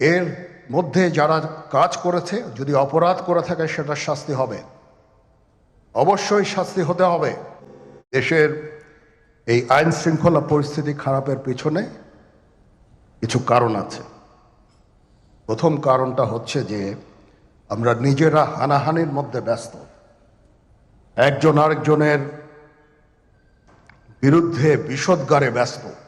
এর মধ্যে যারা কাজ করেছে, যদি অপরাধ করে থাকে, সেটা শাস্তি হবে। অবশ্যই শাস্তি হতে হবে। দেশের এই আইন শৃঙ্খলা পরিস্থিতি খারাপের পিছনে কিছু কারণ আছে। প্রথম কারণটা হচ্ছে যে, আমরা নিজেরা হানাহানির মধ্যে ব্যস্ত। একজন আরেকজনের বিরুদ্ধে বিষদগারে ব্যস্ত।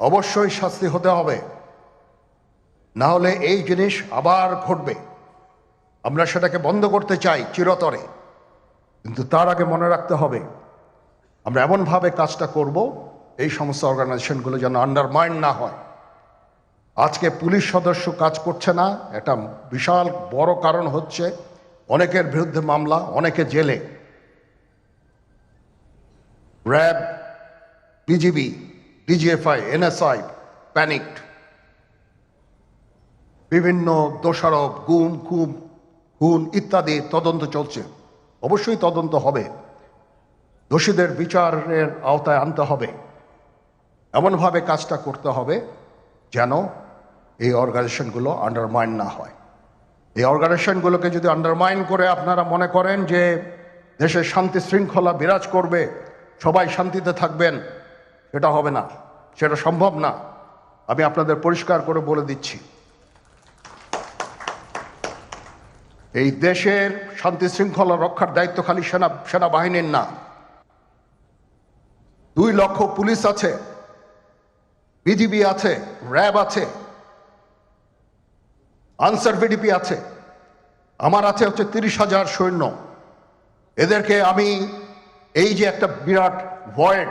অবশ্যই শাস্তি হতে হবে। না হলে এই জিনিস আবার ঘটবে। আমরা সেটাকে বন্ধ করতে চাই চিরতরে। কিন্তু তার আগে মনে রাখতে হবে, আমরা এমনভাবে কাজটা করব, এই সমস্ত অর্গানাইজেশনগুলো যেন আন্ডারমাইন্ড না হয়। আজকে পুলিশ সদস্য কাজ করছে না, একটা বিশাল বড় কারণ হচ্ছে অনেকের বিরুদ্ধে মামলা, অনেকে জেলে। RAB, BGB DGFI NSI panicked বিভিন্ন দোষারোপ, গুম খুম খুন ইত্যাদি তদন্ত চলছে। অবশ্যই তদন্ত হবে। দোষীদের বিচারের আওতায় আনতে হবে। এমনভাবে কাজটা করতে হবে যেন এই অর্গানাইজেশনগুলো আন্ডারমাইন না হয়। এই অর্গানাইজেশনগুলোকে যদি আন্ডারমাইন করে আপনারা মনে করেন যে দেশের শান্তি শৃঙ্খলা বিরাজ করবে, সবাই শান্তিতে থাকবেন সেটা হবে না, সেটা সম্ভব না। আমি আপনাদের পরিষ্কার করে বলে দিচ্ছি। এই দেশের শান্তি শৃঙ্খলা রক্ষার দায়িত্ব খালি সেনা, সেনাবাহিনীর না। দুই লক্ষ পুলিশ আছে, বিজিবি আছে, র্যাব আছে, আনসার বিডিপি আছে। আমার আছে হচ্ছে তিরিশ হাজার সৈন্য। এদেরকে আমি এই যে একটা বিরাট ভয়েড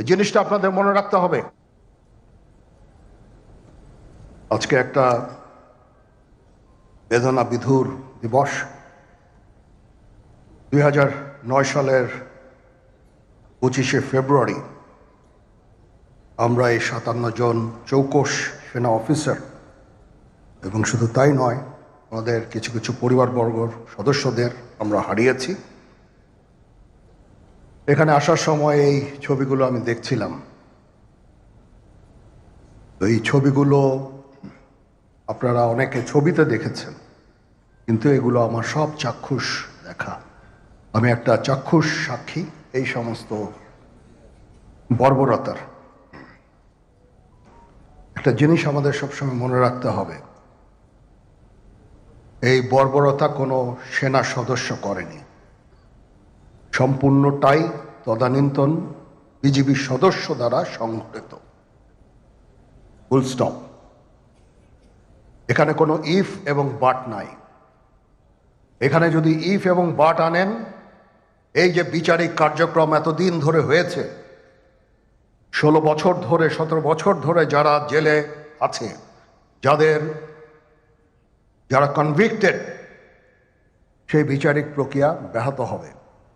এই জিনিসটা আপনাদের মনে রাখতে হবে। আজকে একটা বেদনা বিধুর দিবস। দুই হাজার নয় সালের পঁচিশে ফেব্রুয়ারি আমরা এই সাতান্ন জন চৌকস সেনা অফিসার, এবং শুধু তাই নয়, আমাদের কিছু কিছু পরিবারবর্গর সদস্যদের আমরা হারিয়েছি। এখানে আসার সময় এই ছবিগুলো আমি দেখছিলাম। এই ছবিগুলো আপনারা অনেকে ছবিতে দেখেছেন, কিন্তু এগুলো আমার সব চাক্ষুষ দেখা। আমি একটা চাক্ষুষ সাক্ষী, এই সমস্ত বর্বরতার। একটা জিনিস আমাদের সবসময় মনে রাখতে হবে, এই বর্বরতা কোনো সেনা সদস্য করেনি। সম্পূর্ণটাই তদানীন্তন বিজিবি সদস্য দ্বারা সংঘটিত। ফুল স্টপ এখানে কোনো ইফ এবং বাট নাই। এখানে যদি ইফ এবং বাট আনেন, এই যে বিচারিক কার্যক্রম এতদিন ধরে হয়েছে, ষোলো বছর ধরে, সতেরো বছর ধরে যারা জেলে আছে, যাদের, যারা কনভিক্টেড সেই বিচারিক প্রক্রিয়া ব্যাহত হবে।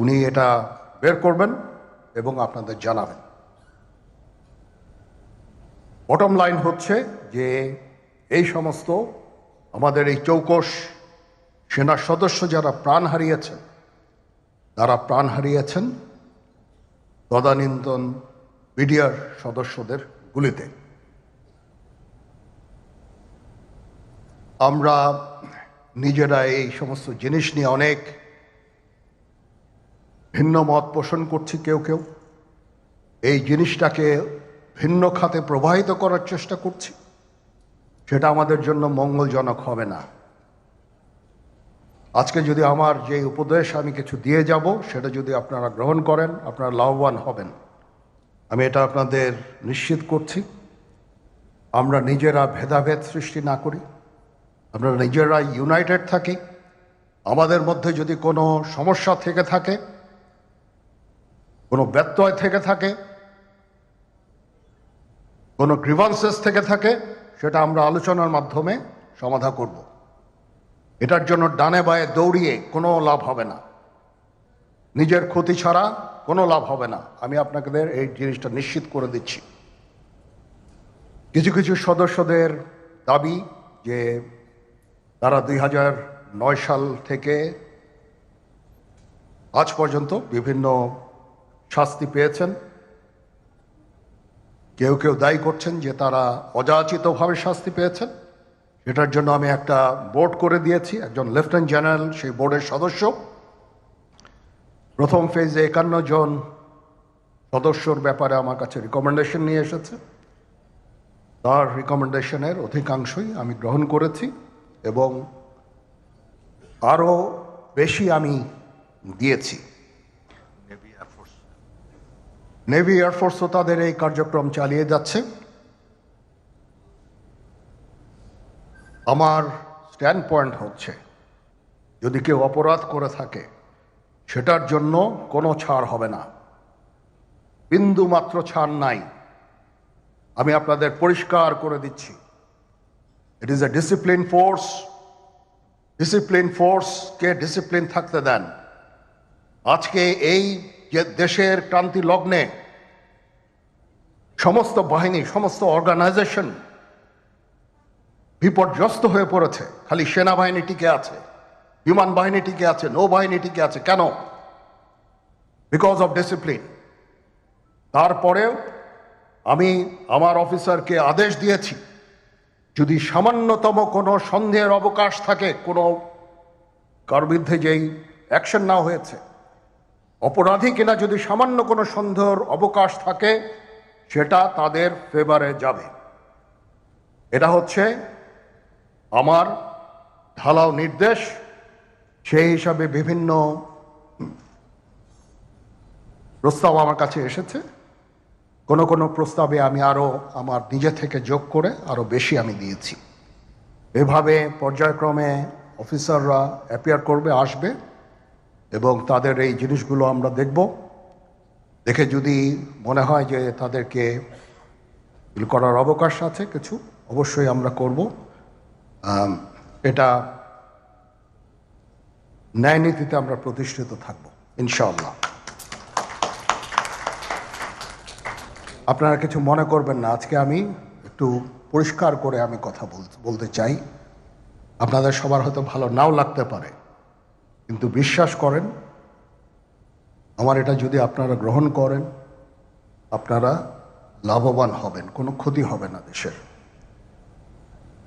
উনি এটা বের করবেন এবং আপনাদের জানাবেন। বটম লাইন হচ্ছে যে এই সমস্ত আমাদের এই চৌকস সেনা সদস্য যারা প্রাণ হারিয়েছেন, তারা প্রাণ হারিয়েছেন তদানীন্তন বিডিআর সদস্যদের গুলিতে। আমরা নিজেরা এই সমস্ত জিনিস নিয়ে অনেক ভিন্ন মত পোষণ করছি কেউ কেউ। এই জিনিসটাকে ভিন্ন খাতে প্রবাহিত করার চেষ্টা করছি। সেটা আমাদের জন্য মঙ্গলজনক হবে না। আজকে যদি আমার যে উপদেশ আমি কিছু দিয়ে যাব, সেটা যদি আপনারা গ্রহণ করেন, আপনারা লাভবান হবেন। আমি এটা আপনাদের নিশ্চিত করছি। আমরা নিজেরা ভেদাভেদ সৃষ্টি না করি। আমরা নিজেরা ইউনাইটেড থাকি। আমাদের মধ্যে যদি কোনো সমস্যা থেকে থাকে কোনো ব্যত্যয় থেকে থাকে, কোনো গ্রিভান্সেস থেকে থাকে, সেটা আমরা আলোচনার মাধ্যমে সমাধা করব। এটার জন্য ডানে বায়ে দৌড়িয়ে কোনো লাভ হবে না। নিজের ক্ষতি ছাড়া কোনো লাভ হবে না। আমি আপনাদের এই জিনিসটা নিশ্চিত করে দিচ্ছি। কিছু কিছু সদস্যদের দাবি যে তারা দুই হাজার নয় সাল থেকে আজ পর্যন্ত বিভিন্ন শাস্তি পেয়েছেন। কেউ কেউ দায়ী করছেন যে তারা অযাচিতভাবে শাস্তি পেয়েছেন। এটার জন্য আমি একটা বোর্ড করে দিয়েছি, একজন লেফটেন্যান্ট জেনারেল, সেই বোর্ডের সদস্য। প্রথম ফেজে একান্ন জন সদস্যর ব্যাপারে আমার কাছে রিকমেন্ডেশন নিয়ে এসেছে। তার রিকমেন্ডেশনের অধিকাংশই আমি গ্রহণ করেছি এবং আরও বেশি আমি দিয়েছি। নেভি এয়ারফোর্সও তাদের এই কার্যক্রম চালিয়ে যাচ্ছে। আমার স্ট্যান্ড পয়েন্ট হচ্ছে, যদি কেউ অপরাধ করে থাকে, সেটার জন্য কোনো ছাড় হবে না। বিন্দু মাত্র ছাড় নাই। আমি আপনাদের পরিষ্কার করে দিচ্ছি। It is a discipline force discipline ফোর্সকে discipline থাকতে দেন। আজকে এই যে দেশের ক্রান্তি লগ্নে সমস্ত বাহিনী, সমস্ত অর্গানাইজেশন বিপর্যস্ত হয়ে পড়েছে। খালি সেনাবাহিনী টিকে আছে, বিমান বাহিনী টিকে আছে, নৌবাহিনী টিকে আছে। কেন? বিকজ অফ ডিসিপ্লিন তারপরেও আমি আমার অফিসারকে আদেশ দিয়েছি, যদি সামান্যতম কোনো সন্দেহের অবকাশ থাকে, কোনো কার বিরুদ্ধে যেই অ্যাকশন না হয়েছে অপরাধী কিনা যদি সামান্য কোনো সন্দেহের অবকাশ থাকে, সেটা তাদের ফেভারে যাবে। এটা হচ্ছে আমার ঢালাও নির্দেশ, সেই হিসাবে বিভিন্ন প্রস্তাব আমার কাছে এসেছে। কোনো কোনো প্রস্তাবে আমি আরও আমার নিজে থেকে যোগ করে আরও বেশি আমি দিয়েছি। এভাবে পর্যায়ক্রমে অফিসাররা অ্যাপিয়ার করবে, আসবে। এবং তাদের এই জিনিসগুলো আমরা দেখব। দেখে যদি মনে হয় যে তাদেরকে করার অবকাশ আছে কিছু, অবশ্যই আমরা করব। এটা ন্যায় নীতিতে আমরা প্রতিষ্ঠিত থাকব, ইনশাআল্লাহ। আপনারা কিছু মনে করবেন না, আজকে আমি একটু পরিষ্কার করে আমি কথা বল- বলতে চাই। আপনাদের সবার হয়তো ভালো নাও লাগতে পারে। কিন্তু বিশ্বাস করেন আমার এটা যদি আপনারা গ্রহণ করেন আপনারা লাভবান হবেন কোনো ক্ষতি হবে না দেশের।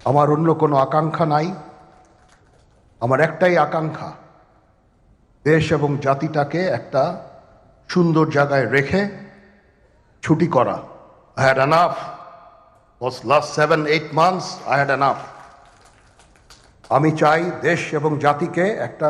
আমার অন্য কোনো আকাঙ্ক্ষা নাই আমার একটাই আকাঙ্ক্ষা দেশ এবং জাতিটাকে একটা সুন্দর জায়গায় রেখে ছুটি করা। I had enough was last seven, eight months, I had enough. আমি চাই দেশ এবং জাতিকে একটা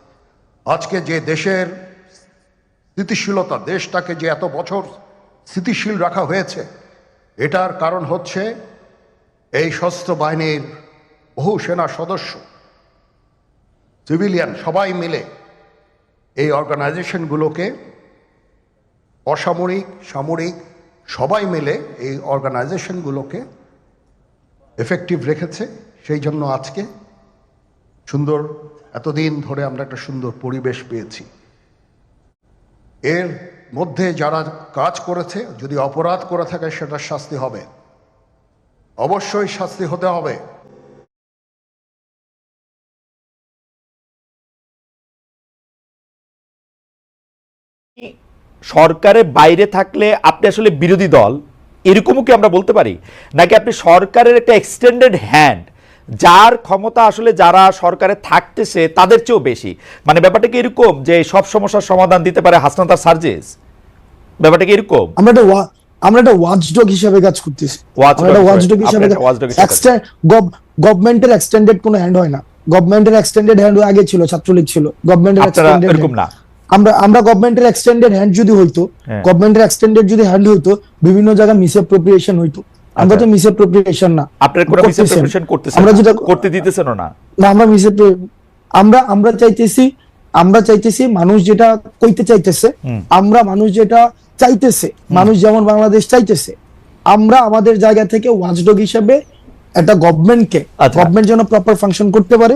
আজকে যে দেশের স্থিতিশীলতা, দেশটাকে যে এত বছর স্থিতিশীল রাখা হয়েছে, এটার কারণ হচ্ছে এই সশস্ত্র বাহিনীর বহু সেনা সদস্য, সিভিলিয়ান সবাই মিলে এই অর্গানাইজেশনগুলোকে অসামরিক, সামরিক সবাই মিলে এই অর্গানাইজেশনগুলোকে এফেক্টিভ রেখেছে। সেই জন্য আজকে সুন্দর, এতদিন ধরে আমরা একটা সুন্দর পরিবেশ পেয়েছি। এর মধ্যে যারা কাজ করেছে, যদি অপরাধ করে থাকে সেটা শাস্তি হবে। অবশ্যই শাস্তি হতে হবে। সরকারের বাইরে থাকলে আপনি আসলে বিরোধী দল, এরকমও কি আমরা বলতে পারি? নাকি আপনি সরকারের একটা এক্সটেন্ডেড হ্যান্ড যার ক্ষমতা আসলে যারা সরকারে থাকতেছে তাদের চেয়েও বেশি। মানে ব্যাপারটা কি এরকম যে সব সমস্যার সমাধান দিতে পারে হাসনাতার সার্জেস? ব্যাপারটা কি এরকম? আমরা একটা আমরা একটা ওয়াচডগ হিসাবে কাজ করতেছি। ওয়াচডগ হিসাবে গভর্নমেন্টের এক্সটেন্ডেড কোনো হ্যান্ড হয় না। গভর্নমেন্টের এক্সটেন্ডেড হ্যান্ড আগে ছিল ছাত্রলীগ ছিল। গভর্নমেন্টের এক্সটেন্ডেড এরকম না। আমরা আমরা গভর্নমেন্টের এক্সটেন্ডেড হ্যান্ড যদি হইতো হ্যাঁ। গভর্নমেন্টের এক্সটেন্ডেড যদি হ্যান্ড হইতো বিভিন্ন জায়গায় মিসঅ্যাপ্রোপ্রিয়েশন হইতো। আমরা তো মিসঅ্যাপ্রোপ্রিয়েশন না। আপনার কোনো মিস অ্যাপ্রোপ্রিয়েশন করতেছেন আমরা যেটা করতে দিতেছেন না? না আমরা মিস আমরা আমরা চাইতেছি আমরা চাইতেছি মানুষ যেটা কইতে চাইতেছে আমরা মানুষ যেটা চাইতেছে মানুষ যেমন বাংলাদেশ চাইতেছে আমরা আমাদের জায়গা থেকে ওয়াচডগ হিসেবে একটা গভর্নমেন্টকে আচ্ছা। গভর্নমেন্ট যেন প্রপার ফাংশন করতে পারে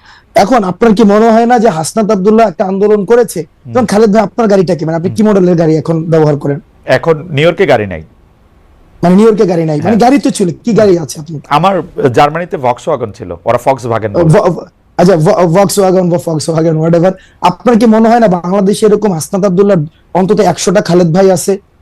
এখন আপনার কি মনে হয় না যে হাসনাত আব্দুল্লাহ একটা আন্দোলন করেছে? যেমন খালেদ ভাই আপনার গাড়িটা কি? মানে আপনি কি মডেলের গাড়ি এখন ব্যবহার করেন? এখন নিউ ইয়র্কে গাড়ি নাই। মানে নিউ ইয়র্কে গাড়ি নাই? মানে হ্যাঁ। গাড়ি তো ছিল কি গাড়ি আছে আপনি আমার জার্মানিতে ভক্স ওয়াগন ছিল ওরা ফক্স ভাগেন আচ্ছা ভক্স ওয়াগন বা ফক্স ওয়াগন হোয়াট আপনার কি মনে হয় না বাংলাদেশে এরকম হাসনাত আব্দুল্লাহ অন্তত একশোটা খালেদ ভাই আছে?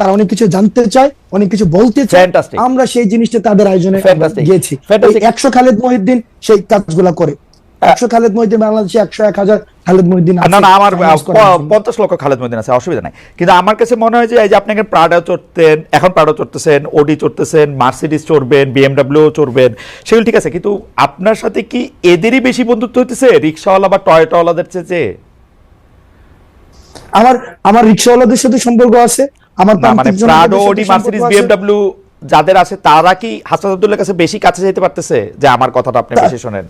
তারা অনেক কিছু জানতে চায় অনেক কিছু বলতে চায়। আমরা সেই জিনিসটা তাদের আয়োজনে গিয়েছি। একশো খালেদ মহিউদ্দিন সেই কাজগুলা করে। একশো খালেদ মহিউদ্দিন বাংলাদেশে একশো এক হাজার খালেদ মহিউদ্দিন না না আমার finance করার প- জন্য। পঞ্চাশ লক্ষ খালেদ মদিন আছে অসুবিধা নাই। কিন্তু আমার কাছে মনে হয় যে এই যে আপনি প্রাডা চড়তেন এখন প্রাডা চড়তেছেন ওডি চড়তেছেন মার্সিডিস চড়বেন বিএমডাব্লিউ চড়বেন সেগুলো ঠিক আছে। কিন্তু আপনার সাথে কি এদেরই বেশি বন্ধুত্ব হইতেছে রিক্সাওয়ালা বা টয়টাওয়ালাদের চেয়ে? আমার আমার রিক্সাওয়ালাদের সাথে সম্পর্ক আছে আমার মানে প্রাডো ওডি আছে। যাদের আছে তারা কি হাসান আব্দুল্লাহ কাছে বেশি কাছে যেতে পারতেছে? যে আমার কথাটা আপনি বেশি শোনেন।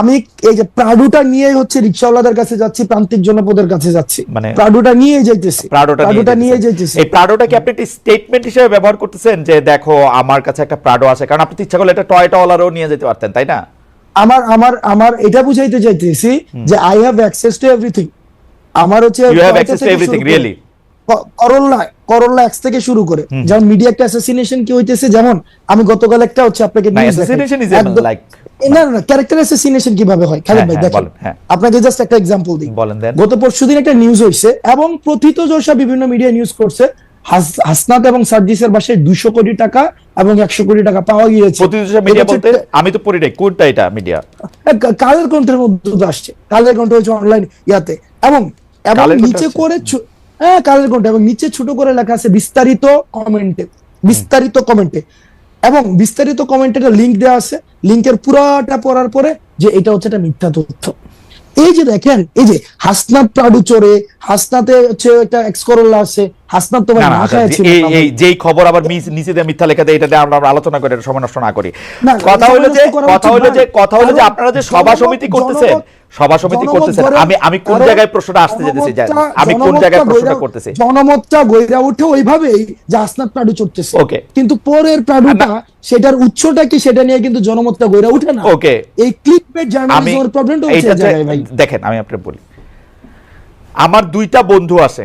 আমি এই যে প্রাডুটা নিয়ে হচ্ছে রিক্সাওয়ালাদের কাছে যাচ্ছি প্রান্তিক জনপদের কাছে যাচ্ছি। মানে প্রাডুটা নিয়ে যাইতেছি। প্রাডোটা নিয়ে যাইতেছি। এই প্রাডোটা কি আপনি একটি স্টেটমেন্ট হিসেবে ব্যবহার করতেছেন যে দেখো আমার কাছে একটা প্রাডো আছে? কারণ আপনি ইচ্ছা করলে একটা টয়টা টয়টাওয়ালারও নিয়ে যেতে পারতেন তাই না? আমার আমার আমার এটা বুঝাইতে চাইতেছি যে I have access to everything আমার হচ্ছে you have access to everything really ক- করল্লা করল্লা এক্স থেকে শুরু করে। যেমন মিডিয়া একটা অ্যাসাসিনেশন কি হইতেছে? যেমন আমি গতকাল একটা হচ্ছে আপনাকে না, না না ক্যারেক্টার অ্যাসাসিনেশন কীভাবে হয়? খালেদ হ্যাঁ, ভাই হ্যাঁ, দেখেন। হ্যাঁ। আপনাকে জাস্ট একটা এক্সাম্পল দিই। গত পরশুদিন একটা নিউজ হইছে এবং প্রথিত যশা বিভিন্ন মিডিয়া নিউজ করছে। হাস- হাসনাত এবং সার্জিসের বাসায় দুইশো কোটি টাকা এবং একশো কোটি টাকা পাওয়া গিয়েছে। মিডিয়া আমি তো পড়ি নাই কোনটা এটা মিডিয়া কালের কণ্ঠের মধ্যে তো আসছে। কালের কণ্ঠ হচ্ছে অনলাইন ইয়াতে। এবং এবং নিচে করে হ্যাঁ কালের কণ্ঠ। এবং নিচে ছোট করে লেখা আছে বিস্তারিত কমেন্টে। বিস্তারিত কমেন্টে। এবং বিস্তারিত কমেন্টে একটা লিঙ্ক দেওয়া আছে। লিঙ্কের পুরাটা পড়ার পরে যে এটা হচ্ছে একটা মিথ্যা তথ্য। এই যে দেখেন, এই যে হাসনাত প্রাডু চোরে হাসনাতে হচ্ছে একটা এক্সকরলা আছে হাসনাত তো ভাই না না না আচ্ছা, খায় ছিল এই এই যেই খবর আবার মিস- নিচে দিয়ে মিথ্যা লেখা দেয় আমরা আলোচনা করে এটা সময় নষ্ট না করি। কথা হলো যে কথা হলো যে কথা হলো যে আপনারা যে সভা সমিতি করতেছেন সভা সমিতি করতেছেন আমি আমি কোন জায়গায় প্রশ্নটা আসতে যেতেছি আমি কোন জায়গায় প্রশ্নটা করতেছি? জনমতটা গইরা উঠে ওইভাবেই যে আসনাত প্রাডু চড়তেছে। ওকে। কিন্তু পরের প্রাডুটা সেটার উৎসটা কি সেটা নিয়ে কিন্তু জনমতটা গইরা উঠে না? ওকে। এই ক্লিক পেড আমি জার্নালিজমের প্রবলেমটা হচ্ছে এই জায়গায় ভাই। দেখেন আমি আপনাকে বলি। আমার দুইটা বন্ধু আছে।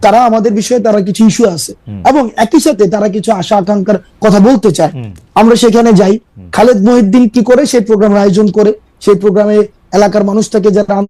তারা আমাদের বিষয়ে তারা কিছু ইস্যু আছে। এবং একই সাথে তারা কিছু আশা আকাঙ্ক্ষার কথা বলতে চায়। আমরা সেখানে যাই। খালেদ মহিদ্দিন কি করে সেই প্রোগ্রামের আয়োজন করে? সেই প্রোগ্রামে এলাকার মানুষটাকে থেকে যারা